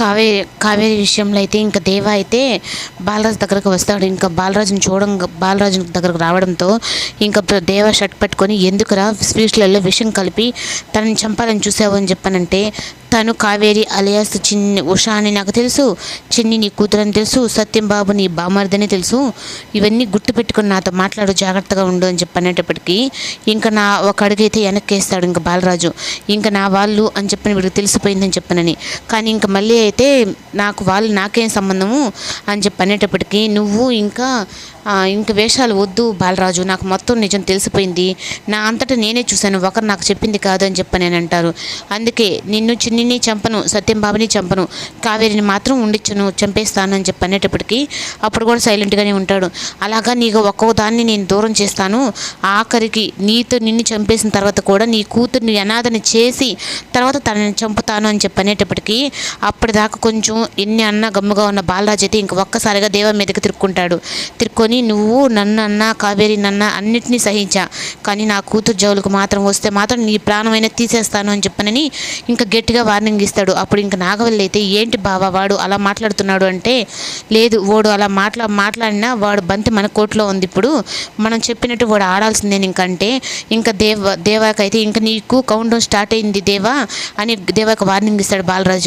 కావే కావేరి విషయంలో అయితే ఇంకా దేవ అయితే బాలరాజు దగ్గరకు వస్తాడు. ఇంకా బాలరాజుని చూడం బాలరాజు దగ్గరకు రావడంతో ఇంకా దేవ షర్ట్ పట్టుకొని ఎందుకురా స్వీట్లలో విషం కలిపి తనని చంపాలని చూసావు అని చెప్పానంటే తను కావేరి అలియాస్ చిన్ని ఉషా అని నాకు తెలుసు చిన్ని నీ కూతురని తెలుసు సత్యంబాబు నీ బామర్దని తెలుసు. ఇవన్నీ గుర్తుపెట్టుకుని నాతో మాట్లాడు జాగ్రత్తగా ఉండు అని చెప్పనేటప్పటికీ ఇంకా నా ఒక అడుగైతే వెనక్కేస్తాడు ఇంకా బాలరాజు. ఇంకా నా వాళ్ళు అని చెప్పని వీడికి తెలిసిపోయిందని చెప్పనని. కానీ ఇంకా మళ్ళీ అయితే నాకు వాళ్ళు నాకేం సంబంధము అని చెప్పి అనేటప్పటికీ నువ్వు ఇంకా ఇంక వేషాలు వద్దు బాలరాజు నాకు మొత్తం నిజం తెలిసిపోయింది. నా అంతటా నేనే చూశాను ఒకరు నాకు చెప్పింది కాదు అని చెప్పి నేను అంటారు. అందుకే నిన్ను చిన్నిని చంపను సత్యంబాబుని చంపను కావేరిని మాత్రం ఉండిచ్చును చంపేస్తాను అని చెప్పి అనేటప్పటికీ అప్పుడు కూడా సైలెంట్గానే ఉంటాడు. అలాగా నీకు ఒక్కో దాన్ని నేను దూరం చేస్తాను ఆఖరికి నీతో నిన్ను చంపేసిన తర్వాత కూడా నీ కూతుర్ని అనాథని చేసి తర్వాత తనని చంపుతాను అని చెప్పి అనేటప్పటికీ అప్పటిదాకా కొంచెం ఎన్ని అన్న గమ్ముగా ఉన్న బాలరాజు అయితే ఇంక ఒక్కసారిగా దేవ మీదకి తిరుక్కుంటాడు. తిరుక్కొని నువ్వు నన్నన్న కావేరి నన్న అన్నిటినీ సహించా. కానీ నా కూతురు జవులకు మాత్రం వస్తే మాత్రం నీ ప్రాణమైనా తీసేస్తాను అని చెప్పనని ఇంకా గట్టిగా వార్నింగ్ ఇస్తాడు. అప్పుడు ఇంకా నాగవల్లి అయితే ఏంటి బావా వాడు అలా మాట్లాడుతున్నాడు అంటే లేదు వాడు అలా మాట్లా మాట్లాడినా వాడు బంతి మన కోర్టులో ఉంది ఇప్పుడు. మనం చెప్పినట్టు వాడు ఆడాల్సిందే ఇంకంటే ఇంకా దేవ దేవాకైతే ఇంకా నీకు కౌంట్ స్టార్ట్ అయింది దేవా అని దేవాకి వార్నింగ్ ఇస్తాడు బాలరాజు.